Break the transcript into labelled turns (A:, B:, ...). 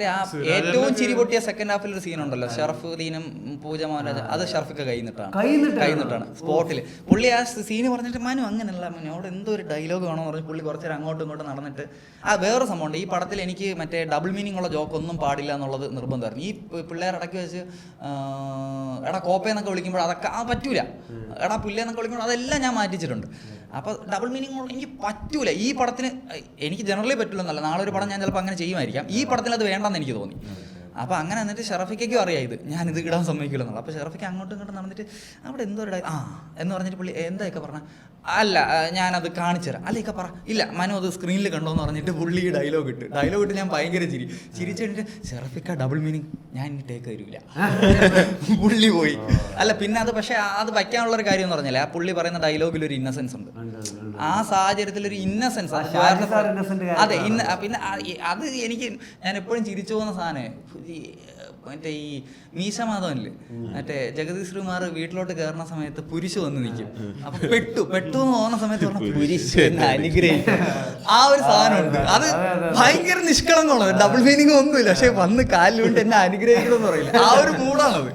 A: മറ്റേ ആ ഏറ്റവും ചിരി പൊട്ടിയ സെക്കൻഡ് ഹാഫിൽ ഒരു സീൻ ഉണ്ടല്ലോ. ഷറഫുദ്ദീനും പൂജ മോഹൻരാജ് അത് ഷർഫൊക്കെ കൈ നിട്ടാണ്
B: കൈ നിട്ടാണ്?
A: കൈ നിട്ടാണ് സ്പോട്ടിൽ പുള്ളി ആ സീന് പറഞ്ഞിട്ട് മനു അങ്ങനെയല്ല മനു. അവിടെ എന്തോ ഒരു ഡയലോഗ് വേണമെന്ന് പറഞ്ഞു പുള്ളി കുറച്ച് നേരം അങ്ങോട്ടും ഇങ്ങോട്ടും നടന്നിട്ട് ആ വേറെ സംഭവമുണ്ട് ഈ പടത്തിൽ എനിക്ക് മറ്റേ ഡബിൾ മീനിങ് ഉള്ള ജോക്ക് ഒന്നും പാടില്ല എന്നുള്ളത് നിർബന്ധമായിരുന്നു. ഈ പിള്ളേർ ഇടയ്ക്ക് വെച്ച് ആ, എടാ കോപ്പയെന്നൊക്കെ വിളിക്കുമ്പോൾ അതൊക്കെ ആ പറ്റൂല. എടാ പുല്ലേന്നൊക്കെ വിളിക്കുമ്പോൾ അതെല്ലാം ഞാൻ മാറ്റിച്ചിട്ടുണ്ട്. അപ്പോൾ ഡബിൾ മീനിങ് എനിക്ക് പറ്റൂല. ഈ പടത്തിന് എനിക്ക് ജനറലി പറ്റില്ലെന്നല്ല നാളെ ഒരു പടം ഞാൻ ചിലപ്പോൾ അങ്ങനെ ചെയ്യുമായിരിക്കാം. ഈ പടത്തിൽ അത് വേണ്ടെന്ന് എനിക്ക് തോന്നി. അപ്പോൾ അങ്ങനെ എന്നിട്ട് ഷെറഫിക്കും അറിയാം ഇത്. ഞാൻ ഇത് ഇടാൻ സമ്മതിക്കില്ല എന്നുള്ളത് അപ്പോൾ ഷെറഫിക്ക് അങ്ങോട്ടും ഇങ്ങോട്ടും നടന്നിട്ട് അവിടെ എന്തോ ഇടായി ആ എന്ന് പറഞ്ഞിട്ട് പുള്ളി എന്തായൊക്കെ പറഞ്ഞ? അല്ല ഞാനത് കാണിച്ചു തരാം അല്ല ഇക്ക പറ. ഇല്ല മനു അത് സ്ക്രീനിൽ കണ്ടോ എന്ന് പറഞ്ഞിട്ട് പുള്ളി ഡയലോഗ് ഇട്ട്. ഡയലോഗ് ഇട്ട് ഞാൻ ഭയങ്കര ചിരി. ചിരിച്ചിട്ട് കഴിഞ്ഞിട്ട് ഷെറഫിക്ക ഡബിൾ മീനിങ് ഞാൻ ഇനി ടേക്ക് തരില്ല പുള്ളി പോയി. അല്ല പിന്നെ അത് പക്ഷേ അത് വയ്ക്കാനുള്ള ഒരു കാര്യം എന്ന് പറഞ്ഞാൽ ആ പുള്ളി പറയുന്ന ഡയലോഗിൽ ഒരു ഇന്നസെൻസ് ഉണ്ട്. ആ സാഹചര്യത്തിൽ ഒരു ഇന്നസെൻസ് അതെ ഇന്ന പിന്നെ അത് എനിക്ക് ഞാൻ എപ്പോഴും ചിരിച്ചു പോകുന്ന സാധനം ഈ മറ്റേ ഈ മീശമാധവനിൽ മറ്റേ ജഗദീഷ് ശ്രീമാർ വീട്ടിലോട്ട് കയറുന്ന സമയത്ത് പുരിശ് വന്ന് നിൽക്കും അപ്പൊ പെട്ടു പെട്ടു എന്ന് പോകുന്ന സമയത്ത് പറഞ്ഞ പുരുഷ എന്നെ അനുഗ്രഹിക്കും. ആ ഒരു സാധനമുണ്ട്. അത് ഭയങ്കര നിഷ്കളങ്കമാണ് ഡബിൾ മീനിങ് ഒന്നുമില്ല. പക്ഷെ വന്ന് കാലിലുകൊണ്ട് എന്നെ അനുഗ്രഹിക്കണമെന്ന് പറയില്ല. ആ ഒരു മൂടാണത്